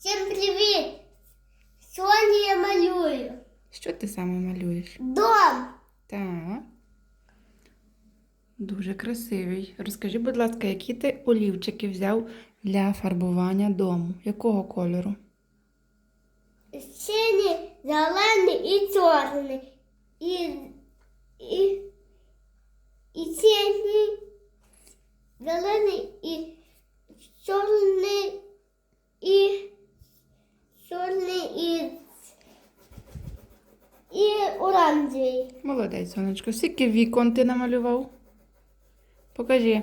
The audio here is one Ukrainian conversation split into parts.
Всім привіт! Сьогодні я малюю. Що ти саме малюєш? Дом. Так. Дуже красивий. Розкажи, будь ласка, які ти олівчики взяв для фарбування дому? Якого кольору? Синій, зелений і чорний. І, і, і синій, зелений і чорний і чорний і, і Молодець, сонечко. Скільки вікон ти намалював? Покажи.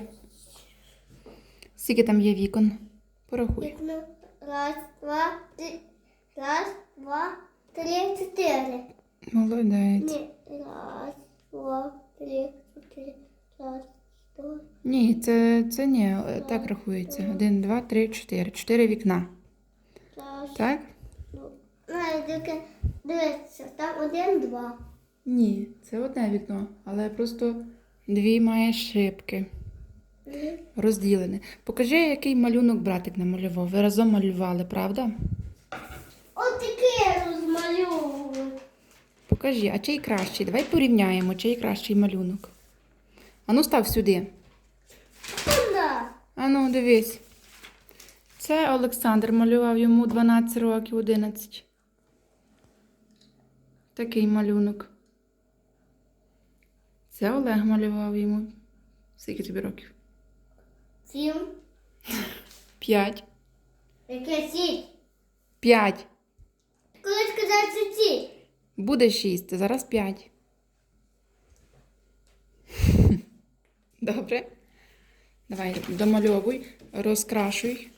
Скільки там є вікон? Порахуй. Вікно. Раз, два, три. Раз, два, три, чотири. Молодець. Ні. Раз, два, три, чотири. Раз, два. Ні, це, це ні, так рахується. Один, два, три, чотири. Чотири вікна. Раз. Так? Ну, дивіться, там один, два. Ні, це одне вікно, але просто дві має шибки. Розділене. Покажи, який малюнок братик намалював. Ви разом малювали, правда? От таке розмальовую. Покажи, а чий кращий? Давай порівняємо, чий кращий малюнок. Ану, став сюди. Куда? Ану, дивись. Це Олександр малював йому 12 років, 11. Такий малюнок. Це Олег малював йому. Скільки тобі років? Сім. П'ять. Яке сіть? П'ять. Коли сказати сіть? Буде шість, зараз п'ять. Добре. Давай домальовуй, розкрашуй.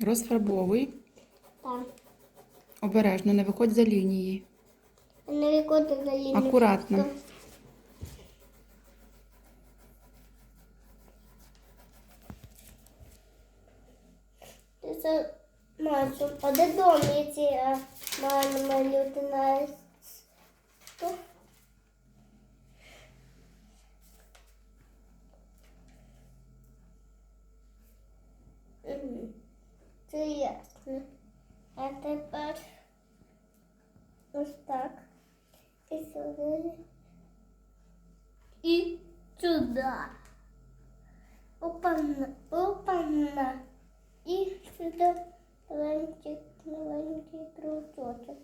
Розфарбовуй. Так. Обережно, не виходь за лінії. Не виходить за лінію. Акуратно. Ти це маєш. А де дом ці а, маю малювати на Що? Мгм. Це ясно. А тепер ось так. І сюди. І сюди. Опана, опана. І сюди маленький, маленький кружочок.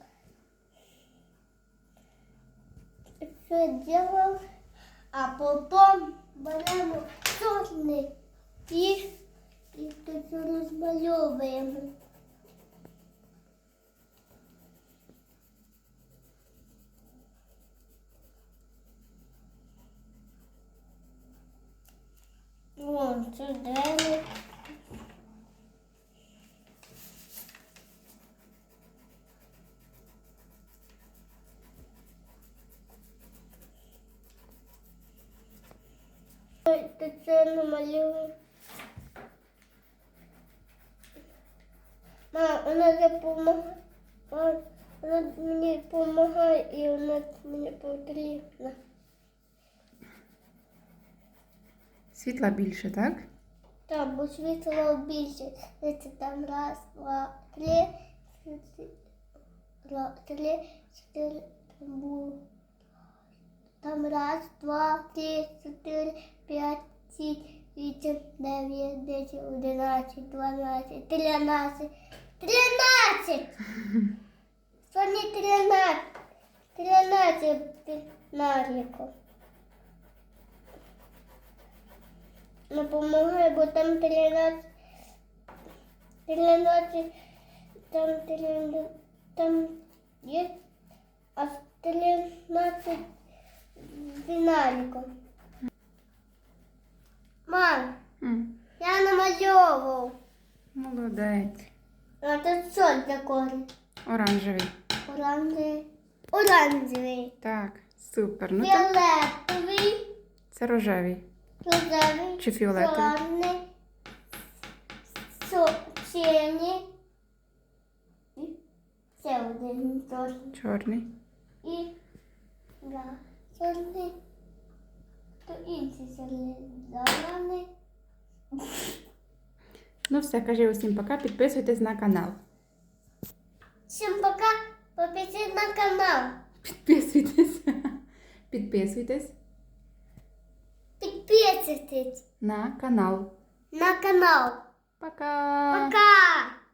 Все делал, а потом беремо чорний і, і тут розмальовуємо. Ой, ти це намалював. Мам, вона допомагає. Вона мені допомагає і вона мені потрібна. Світла більше, так? Так, бо світло більше. Це там раз, два, три, три, чотири, там. Раз, два, три, чотири, п'ять, шість, вісім, дев'ять, десять, одинадцять, дванадцять, тринадцять. Тринадцять! Сьогодні тринадцять. Тринадцять наріків. Не помагає, бо там 13, 13, там 13, там є, а 13 динаміко. Мам, М, я намальовував. Молодець. А тут що таке? Оранжевий. Оранжевий. Оранжевий. Так, супер. Ну Фіолетовий. це рожевий. Рожевий. Чи фіолетовий? Чорний. Со- Синій. І ще один теж. Чорний. І да, чорний. То інший. Зелений. Ну все, кажи усім пока, підписуйтесь на канал. Всем пока. Подпишитесь на канал. Підписуйтесь. Підписуйтесь Подписывайтесь на канал. на канал. Пока! Пока.